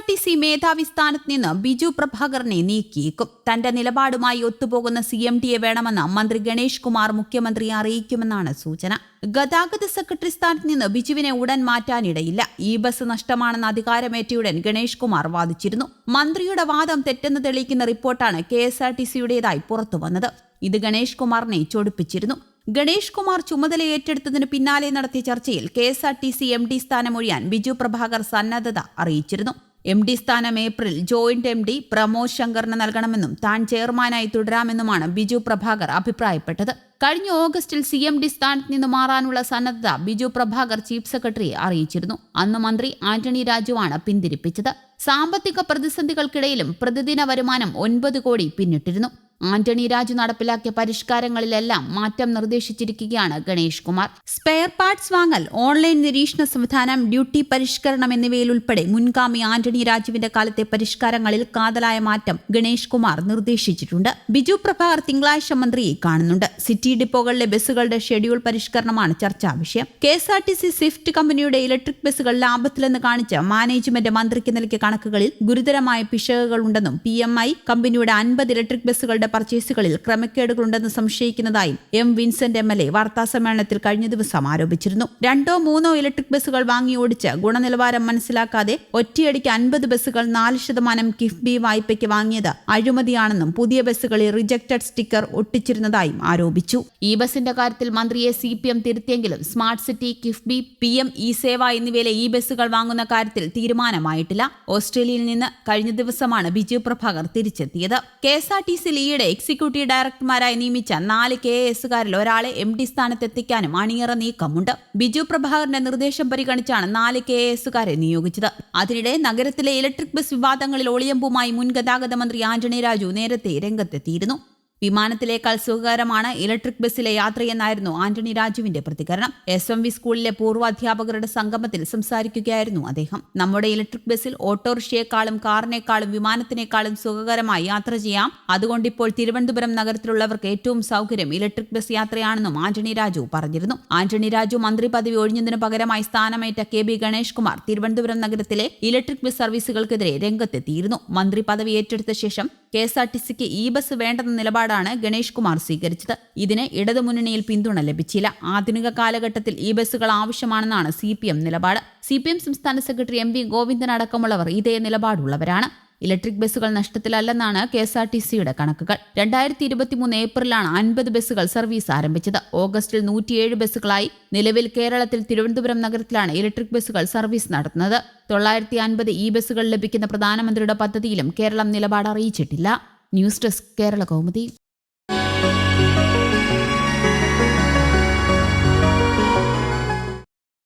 R T C മേധാവി സ്ഥാനത്ത് നിന്ന് ബിജു പ്രഭാകറിനെ നീക്കിയേക്കും. തന്റെ നിലപാടുമായി ഒത്തുപോകുന്ന സി എം ടിയെ വേണമെന്ന് മന്ത്രി ഗണേഷ് കുമാർ മുഖ്യമന്ത്രിയെ അറിയിക്കുമെന്നാണ് സൂചന. ഗതാഗത സെക്രട്ടറി സ്ഥാനത്ത് നിന്ന് ബിജുവിനെ ഉടൻ മാറ്റാനിടയില്ല. ഈ ബസ് നഷ്ടമാണെന്ന് അധികാരമേറ്റയുടൻ ഗണേഷ് കുമാർ വാദിച്ചിരുന്നു. മന്ത്രിയുടെ വാദം തെറ്റെന്ന് തെളിയിക്കുന്ന റിപ്പോർട്ടാണ് കെ എസ് ആർ ടി സിയുടേതായി പുറത്തുവന്നത്. ഇത് ഗണേഷ് കുമാറിനെ ചൊടിപ്പിച്ചിരുന്നു. ഗണേഷ് കുമാർ ചുമതല ഏറ്റെടുത്തതിന് പിന്നാലെ നടത്തിയ ചർച്ചയിൽ K S R T C M D സ്ഥാനമൊഴിയാൻ Biju Prabhakar സന്നദ്ധത അറിയിച്ചിരുന്നു. എം ഡി സ്ഥാനം April joint M D Pramod ശങ്കറിന് നൽകണമെന്നും താൻ ചെയർമാനായി തുടരാമെന്നുമാണ് ബിജു പ്രഭാകർ അഭിപ്രായപ്പെട്ടത്. കഴിഞ്ഞ ഓഗസ്റ്റിൽ സി എം ഡി സ്ഥാനത്ത് നിന്ന് മാറാനുള്ള സന്നദ്ധത ബിജു പ്രഭാകർ ചീഫ് സെക്രട്ടറിയെ അറിയിച്ചിരുന്നു. അന്ന് മന്ത്രി ആന്റണി രാജുവാണ് പിന്തിരിപ്പിച്ചത്. സാമ്പത്തിക പ്രതിസന്ധികൾക്കിടയിലും പ്രതിദിന വരുമാനം ഒൻപത് കോടി പിന്നിട്ടിരുന്നു. ആന്റണി രാജു നടപ്പിലാക്കിയ പരിഷ്കാരങ്ങളിലെല്ലാം മാറ്റം നിർദ്ദേശിച്ചിരിക്കുകയാണ് ഗണേഷ് കുമാർ. സ്പെയർ പാർട്സ് വാങ്ങൽ ഓൺലൈൻ നിരീക്ഷണ സംവിധാനം ഡ്യൂട്ടി പരിഷ്കരണം എന്നിവയിൽ ഉൾപ്പെടെ മുൻഗാമി ആന്റണി രാജുവിന്റെ കാലത്തെ പരിഷ്കാരങ്ങളിൽ കാതലായ മാറ്റം ഗണേഷ് കുമാർ നിർദ്ദേശിച്ചിട്ടുണ്ട്. ബിജു പ്രഭാകർ തിങ്കളാഴ്ച മന്ത്രിയെ കാണുന്നുണ്ട്. സിറ്റി ഡിപ്പോകളിലെ ബസ്സുകളുടെ ഷെഡ്യൂൾ പരിഷ്കരണമാണ് ചർച്ചാ വിഷയം. K S R T C swift കമ്പനിയുടെ ഇലക്ട്രിക് ബസ്സുകൾ ലാഭത്തിലെന്ന് കാണിച്ച് മാനേജ്മെന്റ് മന്ത്രിക്ക് നൽകിയ കണക്കുകളിൽ ഗുരുതരമായ പിശകുകളുണ്ടെന്നും പി എം ഐ കമ്പനിയുടെ അൻപത് ഇലക്ട്രിക് ബസ്സുകളുടെ പർച്ചേസുകളിൽ ക്രമക്കേടുകളുണ്ടെന്ന് സംശയിക്കുന്നതായും M Vincent M L A വാർത്താസമ്മേളനത്തിൽ കഴിഞ്ഞ ദിവസം ആരോപിച്ചിരുന്നു. രണ്ടോ മൂന്നോ ഇലക്ട്രിക് ബസ്സുകൾ വാങ്ങി ഓടിച്ച് ഗുണനിലവാരം മനസ്സിലാക്കാതെ ഒറ്റയടിക്ക് അൻപത് ബസ്സുകൾ നാല് ശതമാനം കിഫ്ബി വായ്പയ്ക്ക് വാങ്ങിയത് അഴിമതിയാണെന്നും പുതിയ ബസ്സുകളിൽ റിജക്റ്റഡ് സ്റ്റിക്കർ ഒട്ടിച്ചിരുന്നതായും ആരോപിച്ചു. ഈ ബസിന്റെ കാര്യത്തിൽ മന്ത്രിയെ C P M തിരുത്തിയെങ്കിലും smart city KIIFB P M E സേവ എന്നിവയിലെ ഈ ബസ്സുകൾ വാങ്ങുന്ന കാര്യത്തിൽ തീരുമാനമായിട്ടില്ല. ഓസ്ട്രേലിയയിൽ നിന്ന് കഴിഞ്ഞ ദിവസമാണ് ബിജു പ്രഭാകർ തിരിച്ചെത്തിയത്. കെ എസ് ആർ ടി സിയിൽ എക്സിക്യൂട്ടീവ് ഡയറക്ടർമാരായി നിയമിച്ച നാല് കെ എസുകാരിൽ ഒരാളെ എം ഡി സ്ഥാനത്തെത്തിക്കാനും അണിയറ നീക്കമുണ്ട്. ബിജു പ്രഭാകറിന്റെ നിർദ്ദേശം പരിഗണിച്ചാണ് നാല് കെ എസുകാരെ നിയോഗിച്ചത്. അതിനിടെ നഗരത്തിലെ ഇലക്ട്രിക് ബസ് വിവാദങ്ങളിൽ ഒളിയമ്പുമായി മുൻ ഗതാഗത മന്ത്രി ആന്റണി രാജു നേരത്തെ രംഗത്തെത്തിയിരുന്നു. വിമാനത്തിലേക്കാൾ സുഖകരമാണ് ഇലക്ട്രിക് ബസ്സിലെ യാത്രയെന്നായിരുന്നു ആന്റണി രാജുവിന്റെ പ്രതികരണം. എസ് എം വി സ്കൂളിലെ പൂർവ അധ്യാപകരുടെ സംഗമത്തിൽ സംസാരിക്കുകയായിരുന്നു അദ്ദേഹം. നമ്മുടെ ഇലക്ട്രിക് ബസ്സിൽ ഓട്ടോറിക്ഷയെക്കാളും കാറിനേക്കാളും വിമാനത്തിനേക്കാളും സുഖകരമായി യാത്ര ചെയ്യാം. അതുകൊണ്ട് ഇപ്പോൾ തിരുവനന്തപുരം നഗരത്തിലുള്ളവർക്ക് ഏറ്റവും സൗകര്യം ഇലക്ട്രിക് ബസ് യാത്രയാണെന്നും ആന്റണി രാജു പറഞ്ഞിരുന്നു. ആന്റണി രാജു മന്ത്രി പദവി ഒഴിഞ്ഞതിനു പകരമായി സ്ഥാനമേറ്റ കെ ബി ഗണേഷ് കുമാർ തിരുവനന്തപുരം നഗരത്തിലെ ഇലക്ട്രിക് ബസ് സർവീസുകൾക്കെതിരെ രംഗത്തെത്തിയിരുന്നു. മന്ത്രി പദവി ഏറ്റെടുത്ത ശേഷം കെ എസ് ആർ ടി സിക്ക് ഇ ബസ് വേണ്ടെന്ന നിലപാടാണ് ഗണേഷ് കുമാർ സ്വീകരിച്ചത്. ഇതിന് ഇടതുമുന്നണിയിൽ പിന്തുണ ലഭിച്ചില്ല. ആധുനിക കാലഘട്ടത്തിൽ ഇ ബസ്സുകൾ ആവശ്യമാണെന്നാണ് സി പി എം നിലപാട്. സി പി എം സംസ്ഥാന സെക്രട്ടറി എം വി ഗോവിന്ദൻ അടക്കമുള്ളവർ ഇതേ നിലപാടുള്ളവരാണ്. ഇലക്ട്രിക് ബസ്സുകൾ നഷ്ടത്തിലല്ലെന്നാണ് കെ എസ് ആർ ടി സിയുടെ കണക്കുകൾ. രണ്ടായിരത്തി ഇരുപത്തിമൂന്ന് ഏപ്രിലാണ് അൻപത് ബസ്സുകൾ സർവീസ് ആരംഭിച്ചത്. ഓഗസ്റ്റിൽ നൂറ്റിയേഴ് ബസ്സുകളായി നിലവിൽ കേരളത്തിൽ തിരുവനന്തപുരം നഗരത്തിലാണ് ഇലക്ട്രിക് ബസ്സുകൾ സർവീസ് നടത്തുന്നത്. തൊള്ളായിരത്തി അൻപത് ഇ ബസ്സുകൾ ലഭിക്കുന്ന പ്രധാനമന്ത്രിയുടെ പദ്ധതിയിലും കേരളം നിലപാട് അറിയിച്ചിട്ടില്ല. News desk Kerala Kaumudi.